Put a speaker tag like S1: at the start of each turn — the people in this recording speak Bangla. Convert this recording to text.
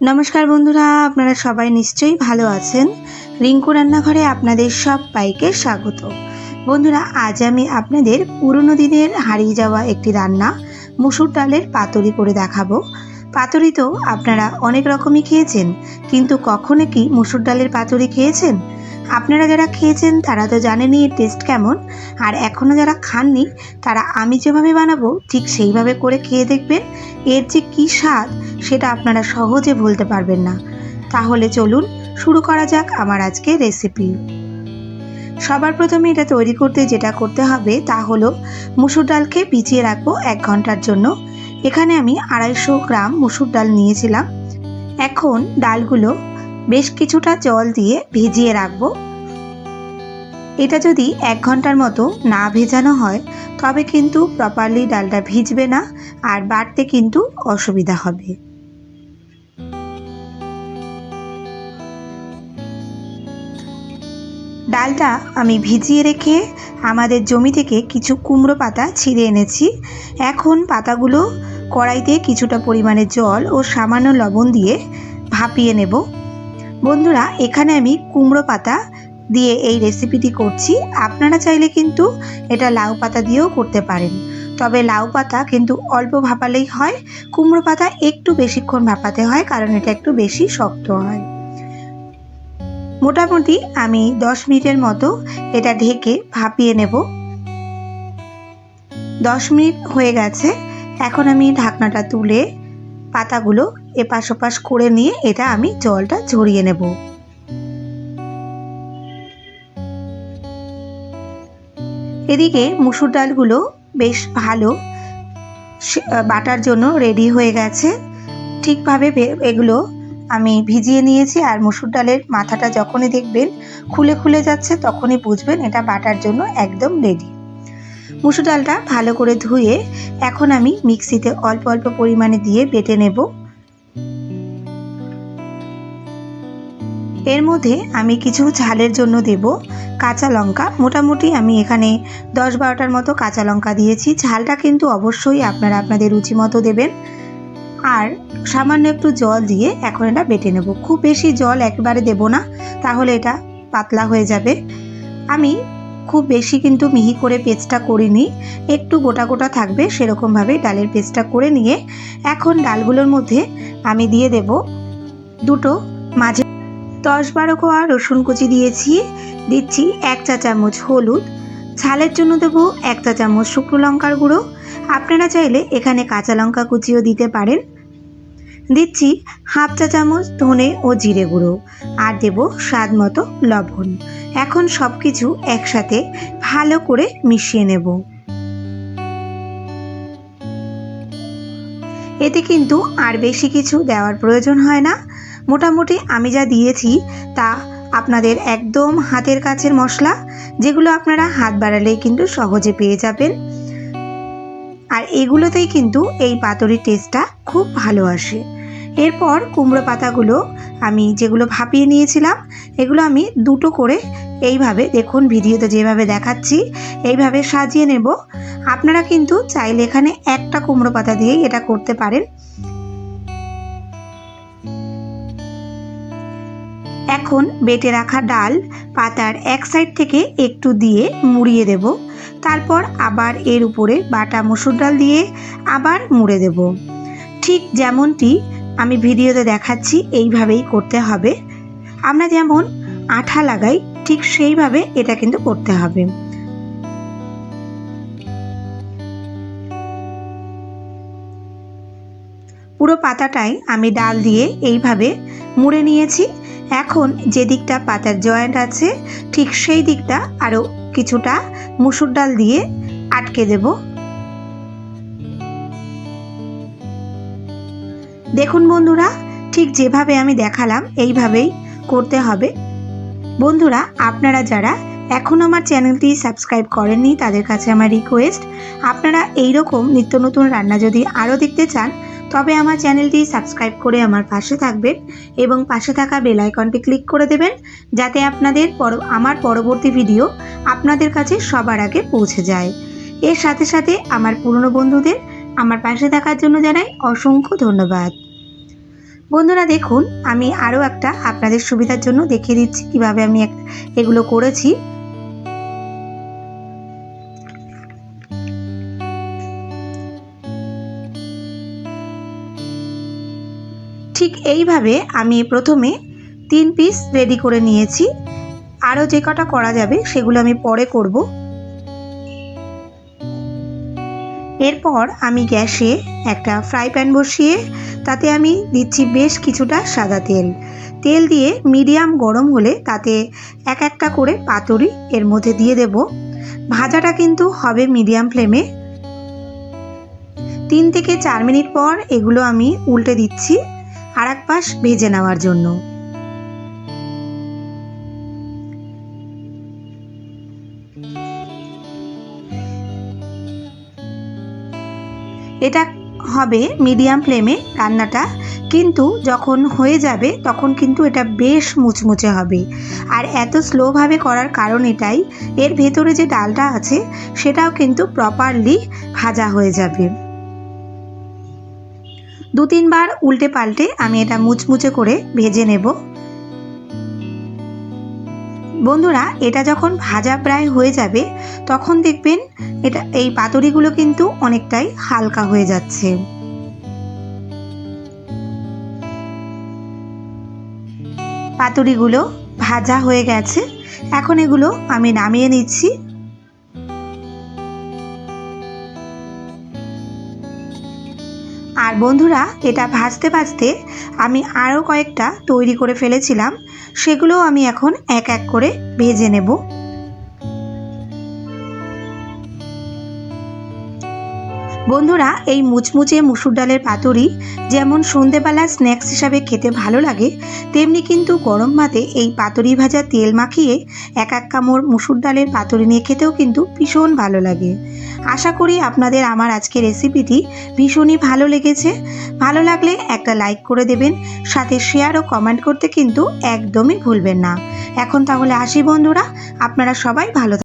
S1: নমস্কার বন্ধুরা, আপনারা সবাই নিশ্চয়ই ভালো আছেন। রিঙ্কু রান্নাঘরে আপনাদের সব পাইকে স্বাগত। বন্ধুরা, আজ আমি আপনাদের পুরনো দিনের হারিয়ে যাওয়া একটি রান্না, মুসুর ডালের পাতুরি করে দেখাবো। পাতুরি তো আপনারা অনেক রকমই খেয়েছেন, কিন্তু কখনো কি মুসুর ডালের পাতুরি খেয়েছেন? আপনারা যারা খেয়েছেন, তারা তো জানেনই এর টেস্ট কেমন। আর এখনও যারা খাননি, তারা আমি যেভাবে বানাবো, ঠিক সেইভাবে করে খেয়ে দেখবেন, এর যে কী স্বাদ, সেটা আপনারা সহজে ভুলতে পারবেন না। তাহলে চলুন, শুরু করা যাক আমার আজকে রেসিপি সবার প্রথমে এটা তৈরি করতে যেটা করতে হবে, তা হলো মুসুর ডালকে ভিজিয়ে রাখব এক ঘণ্টার জন্য। এখানে আমি আড়াইশো গ্রাম মুসুর ডাল নিয়েছিলাম। এখন ডালগুলো বেশ কিছুটা জল দিয়ে ভিজিয়ে রাখব। এটা যদি এক ঘণ্টার মতো না ভেজানো হয়, তবে কিন্তু প্রপারলি ডালটা ভিজবে না আর বাটতে কিন্তু অসুবিধা হবে। ডালটা আমি ভিজিয়ে রেখে আমাদের জমি থেকে কিছু কুমড়ো পাতা ছিঁড়ে এনেছি। এখন পাতাগুলো কড়াইতে কিছুটা পরিমাণে জল ও সামান্য লবণ দিয়ে ভাপিয়ে নেব। বন্ধুরা, এখানে আমি কুমড়ো পাতা দিয়ে এই রেসিপিটি করছি। আপনারা চাইলে কিন্তু এটা লাউ পাতা দিয়েও করতে পারেন। তবে লাউ পাতা কিন্তু অল্প ভাপালেই হয়। কুমড়ো পাতা একটু বেশিক্ষণ ভাপাতে হয়, কারণ এটা একটু বেশি শক্ত হয়। মোটামুটি আমি দশ মিনিটের মতো এটা ঢেকে ভাপিয়ে নেব। দশ মিনিট হয়ে গেছে। এখন আমি ঢাকনাটা তুলে পাতাগুলো এপাশ ওপাশ করে নিয়ে এটা আমি জলটা ঝরিয়ে নেব। এদিকে মুসুর ডালগুলো বেশ ভালো বাটার জন্য রেডি হয়ে গেছে। ঠিকভাবে এগুলো আমি ভিজিয়ে নিয়েছি আর মুসুর ডালের মাথাটা যখনই দেখবেন খুলে খুলে যাচ্ছে তখনই বুঝবেন এটা বাটার জন্য একদম রেডি মুসুর ডালটা ভালো করে ধুয়ে এখন আমি মিক্সিতে অল্প অল্প পরিমাণে দিয়ে বেটে নেব। এর মধ্যে আমি কিছু ঝালের জন্য দেব কাঁচা লঙ্কা। মোটামুটি আমি এখানে দশ বারোটার মতো কাঁচা লঙ্কা দিয়েছি। ঝালটা কিন্তু অবশ্যই আপনারা আপনাদের রুচি মতো দেবেন। আর সামান্য একটু জল দিয়ে এখন এটা বেটে নেব। খুব বেশি জল একবারে দেব না, তাহলে এটা পাতলা হয়ে যাবে। আমি খুব বেশি কিন্তু মিহি করে পেস্টটা করিনি। একটু গোটা গোটা থাকবে, সেরকমভাবে ডালের পেস্টটা করে নিয়ে এখন ডালগুলোর মধ্যে আমি দিয়ে দেব দুটো মাঝে দশ বারো কোয়া রসুন কুচি দিয়েছি, দিচ্ছি এক চা চামচ হলুদ, ঝালের জন্য দেবো এক চা চামচ শুকনো লঙ্কার গুঁড়ো, আপনারা চাইলে এখানে কাঁচা লঙ্কা কুচিও দিতে পারেন। দিচ্ছি হাফ চা চামচ ধনে ও জিরে গুঁড়ো, আর দেব স্বাদ মতো লবণ। এখন সব কিছু একসাথে ভালো করে মিশিয়ে নেব। এতে কিন্তু আর বেশি কিছু দেওয়ার প্রয়োজন হয় না। মোটামুটি আমি যা দিয়েছি তা আপনাদের একদম হাতের কাছের মশলা, যেগুলো আপনারা হাত বাড়ালেই কিন্তু সহজে পেয়ে যাবেন। আর এগুলোতেই কিন্তু এই পাতুরির টেস্টটা খুব ভালো আসে। এরপর কুমড়ো পাতাগুলো আমি যেগুলো ভাপিয়ে নিয়েছিলাম, এগুলো আমি দুটো করে এইভাবে দেখুন ভিডিওতে যেভাবে দেখাচ্ছি, এইভাবে সাজিয়ে নেব। আপনারা কিন্তু চাইলে এখানে একটা কুমড়ো পাতা দিয়েই এটা করতে পারেন। এখন বেটে রাখা ডাল পাতার এক সাইড থেকে একটু দিয়ে মুড়িয়ে দেব। তারপর আবার এর উপরে বাটা মুসুর ডাল দিয়ে আবার মুড়ে দেব। ঠিক যেমনটি আমি ভিডিওতে দেখাচ্ছি, এইভাবেই করতে হবে। আমরা যেমন আঠা লাগাই, ঠিক সেইভাবে এটা কিন্তু করতে হবে। পুরো পাতাটাই আমি ডাল দিয়ে এইভাবে মুড়ে নিয়েছি। এখন যে দিকটা পাতার জয়েন্ট আছে, ঠিক সেই দিকটা আরও কিছুটা মুসুর ডাল দিয়ে আটকে দেব। দেখুন বন্ধুরা, ঠিক যেভাবে আমি দেখালাম, এইভাবেই করতে হবে। বন্ধুরা, আপনারা যারা এখন আমার চ্যানেলটি সাবস্ক্রাইব করেননি, তাদের কাছে আমার রিকোয়েস্ট, আপনারা এই রকম নিত্য নতুন রান্না যদি আরও দেখতে চান তবে আমার চ্যানেলটি সাবস্ক্রাইব করে আমার পাশে থাকবেন এবং পাশে থাকা বেল আইকনটি ক্লিক করে দেবেন যাতে আপনাদের পর আমার পরবর্তী ভিডিও আপনাদের কাছে সবার আগে পৌঁছে যায়। এর সাথে সাথে আমার পুরনো বন্ধুদের আমার পাশে থাকার জন্য জানাই অসংখ্য ধন্যবাদ। বন্ধুরা দেখুন, আমি আরও একটা আপনাদের সুবিধার জন্য দেখিয়ে দিচ্ছি কীভাবে আমি এগুলো করেছি। ঠিক এইভাবে আমি প্রথমে তিন পিস রেডি করে নিয়েছি। আরও যে কটা করা যাবে সেগুলো আমি পরে করব। এরপর আমি গ্যাসে একটা ফ্রাই প্যান বসিয়ে তাতে আমি দিচ্ছি বেশ কিছুটা সাদা তেল। তেল দিয়ে মিডিয়াম গরম হলে তাতে এক একটা করে পাতুরি এর মধ্যে দিয়ে দেব। ভাজাটা কিন্তু হবে মিডিয়াম ফ্লেমে তিন থেকে চার মিনিট পর এগুলো আমি উল্টে দিচ্ছি। আর এক পাশ ভেজে নেওয়ার জন্য। এটা হবে মিডিয়াম ফ্লেমে রান্নাটা, কিন্তু যখন হয়ে যাবে তখন কিন্তু এটা বেশ মুচমুচে হবে। আর এত স্লোভাবে করার কারণ এটাই, এর ভেতরে যে ডালটা আছে সেটাও কিন্তু প্রপারলি ভাজা হয়ে যাবে। দু তিনবার উল্টে পাল্টে আমি এটা মুচমুচে করে ভেজে নেব। বন্ধুরা এটা যখন ভাজা প্রায় হয়ে যাবে তখন দেখবেন এটা এই পাতুরিগুলো কিন্তু অনেকটাই হালকা হয়ে যাচ্ছে। পাতুরিগুলো ভাজা হয়ে গেছে। এখন এগুলো আমি নামিয়ে নিচ্ছি। আর বন্ধুরা, এটা ভাজতে ভাজতে আমি আরও কয়েকটা তৈরি করে ফেলেছিলাম। সেগুলো আমি এখন এক এক করে ভেজে নেব। বন্ধুরা, এই মুচমুচে মুসুর ডালের পাতুরি যেমন সন্ধেবেলা স্ন্যাক্স হিসাবে খেতে ভালো লাগে, তেমনি কিন্তু গরম ভাতে এই পাতুরি ভাজা তেল মাখিয়ে এক এক কামড় মুসুর ডালের পাতুরি নিয়ে খেতেও কিন্তু ভীষণ ভালো লাগে। আশা করি আপনাদের আমার আজকের রেসিপিটি ভীষণই ভালো লেগেছে। ভালো লাগলে একটা লাইক করে দেবেন, সাথে শেয়ার ও কমেন্ট করতে কিন্তু একদমই ভুলবেন না। এখন তাহলে আসি বন্ধুরা, আপনারা সবাই ভালো